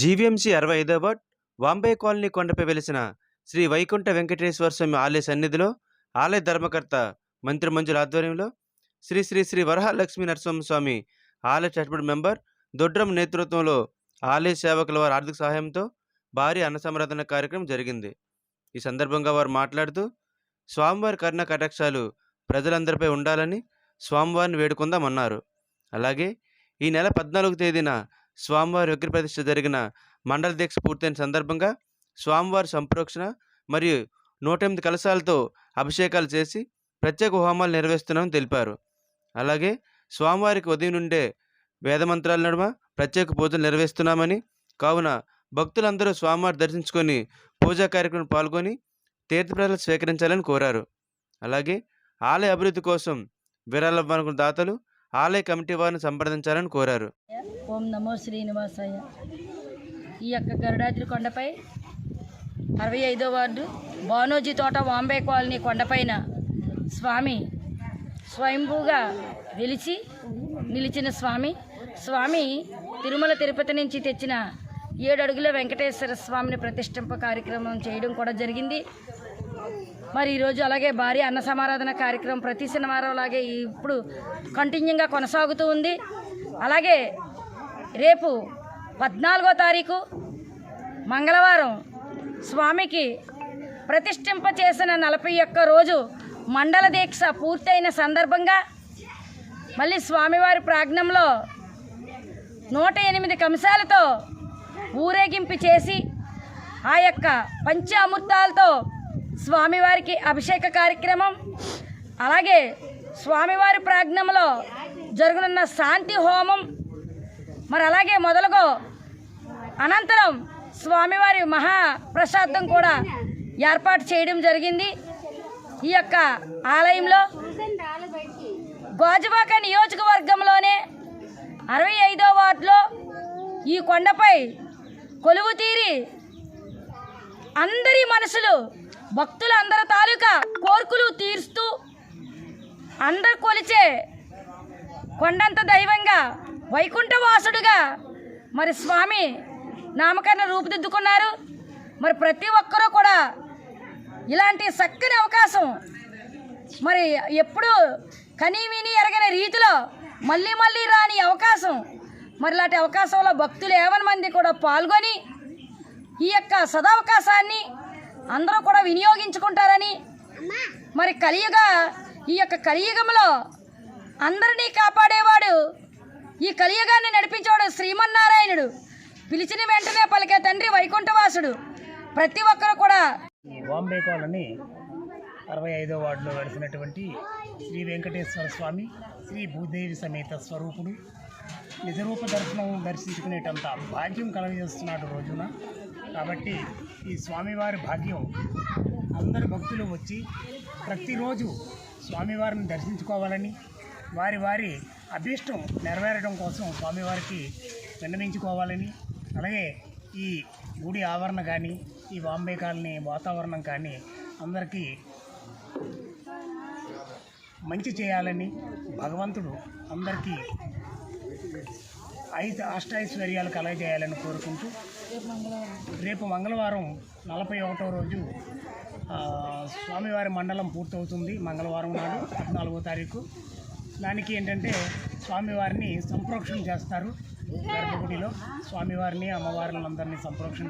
GVMC అరవై ఐదో ward Vambay colony కొండపై వెలిసిన శ్రీ వైకుంఠ వెంకటేశ్వర స్వామి ఆలయ సన్నిధిలో ఆలయ ధర్మకర్త మంత్రి మంజుల ఆధ్వర్యంలో శ్రీ శ్రీ శ్రీ వరహాలక్ష్మీ నరసింహస్వామి ఆలయ చట్టబడి మెంబర్ దొడ్రం నేతృత్వంలో ఆలయ సేవకుల వారి ఆర్థిక సహాయంతో భారీ అన్న సంరాధన కార్యక్రమం జరిగింది. ఈ సందర్భంగా వారు మాట్లాడుతూ స్వామివారి కర్ణ కటాక్షాలు ప్రజలందరిపై ఉండాలని స్వామివారిని వేడుకుందామన్నారు. అలాగే ఈ నెల పద్నాలుగు తేదీన స్వామివారి విగ్రహ ప్రతిష్ఠ జరిగిన మండల దీక్ష పూర్తయిన సందర్భంగా స్వామివారి సంప్రోక్షణ మరియు నూట ఎనిమిది కలశాలతో అభిషేకాలు చేసి ప్రత్యేక హోమాలు నిర్వహిస్తున్నామని తెలిపారు. అలాగే స్వామివారికి ఉదయం నుండే వేదమంత్రాల నడుమ ప్రత్యేక పూజలు నిర్వహిస్తున్నామని కావున భక్తులందరూ స్వామివారి దర్శించుకొని పూజా కార్యక్రమం పాల్గొని తీర్థప్రజలు స్వీకరించాలని కోరారు. అలాగే ఆలయ అభివృద్ధి కోసం విరాళవ్వనుకున్న దాతలు ఆలయ కమిటీ వారిని సంప్రదించాలని కోరారు. ఓం నమో శ్రీనివాసయ్య ఈ యొక్క గరుడాద్రి కొండపై అరవై ఐదో వార్డు బానోజీ తోట వాంబే కాలనీ కొండపైన స్వామి స్వయంభూగా వెలిచి నిలిచిన స్వామి స్వామి తిరుమల తిరుపతి నుంచి తెచ్చిన ఏడు అడుగుల వెంకటేశ్వర స్వామిని ప్రతిష్ఠింప కార్యక్రమం చేయడం కూడా జరిగింది. మరి ఈరోజు అలాగే భారీ అన్న సమారాధన కార్యక్రమం ప్రతి శనివారం అలాగే ఇప్పుడు కంటిన్యూగా కొనసాగుతూ ఉంది. అలాగే రేపు పద్నాలుగో తారీఖు మంగళవారం స్వామికి ప్రతిష్ఠింప చేసిన నలభై ఒక్క రోజు మండల దీక్ష పూర్తయిన సందర్భంగా మళ్ళీ స్వామివారి ప్రాజ్ఞంలో నూట ఎనిమిది కంశాలతో ఊరేగింపు చేసి ఆ యొక్క పంచామృతాలతో స్వామివారికి అభిషేక కార్యక్రమం అలాగే స్వామివారి ప్రాజ్ఞంలో జరుగునున్న శాంతి హోమం మరి అలాగే మొదలుగో అనంతరం స్వామివారి మహాప్రసాదం కూడా ఏర్పాటు చేయడం జరిగింది. ఈ యొక్క ఆలయంలో గాజువాక నియోజకవర్గంలోనే అరవై ఐదో వార్డులో ఈ కొండపై కొలువు తీరి అందరి మనసులు భక్తులందరి తాలూకా కోర్కులు తీరుస్తూ అందరు కొలిచే కొండంత దైవంగా వైకుంఠవాసుడుగా మరి స్వామి నామకరణ రూపుదిద్దుకున్నారు. మరి ప్రతి ఒక్కరూ కూడా ఇలాంటి చక్కని అవకాశం మరి ఎప్పుడు కనీ విని ఎరగని రీతిలో మళ్ళీ మళ్ళీ రాని అవకాశం. మరి ఇలాంటి అవకాశంలో భక్తులు ఏవని మంది కూడా పాల్గొని ఈ యొక్క సదావకాశాన్ని అందరూ కూడా వినియోగించుకుంటారని. మరి కలియుగ ఈ యొక్క కలియుగంలో అందరినీ కాపాడేవాడు ఈ కలియుగాన్ని నడిపించేవాడు శ్రీమన్నారాయణుడు. పిలిచిన వెంటనే పలికే తండ్రి వైకుంఠవాసుడు. ప్రతి ఒక్కరు కూడా ఈ బాంబే కాలనీ అరవై ఐదో వార్డులో గడిచినటువంటి శ్రీ వెంకటేశ్వర స్వామి శ్రీ భూదేవి సమేత స్వరూపుడు. నిజరూప దర్శనం దర్శించుకునేటంత భాగ్యం కలగజేస్తున్నాడు రోజున. కాబట్టి ఈ స్వామివారి భాగ్యం అందరు భక్తులు వచ్చి ప్రతిరోజు స్వామివారిని దర్శించుకోవాలని వారి వారి అభీష్టం నెరవేరడం కోసం స్వామివారికి విన్నవించుకోవాలని అలాగే ఈ గుడి ఆవరణ కానీ ఈ బాంబే కాలనీ వాతావరణం కానీ అందరికీ మంచి చేయాలని భగవంతుడు అందరికీ ఐదు అష్టైశ్వర్యాలు కలగజేయాలని కోరుకుంటూ రేపు మంగళవారం నలభై ఒకటో రోజు స్వామివారి మండలం పూర్తవుతుంది మంగళవారం నాడు పద్నాలుగో తారీఖు. దానికి ఏంటంటే స్వామివారిని సంప్రోక్షణ చేస్తారు గర్భగుడిలో. స్వామివారిని అమ్మవారిని అందరినీ సంప్రోక్షణ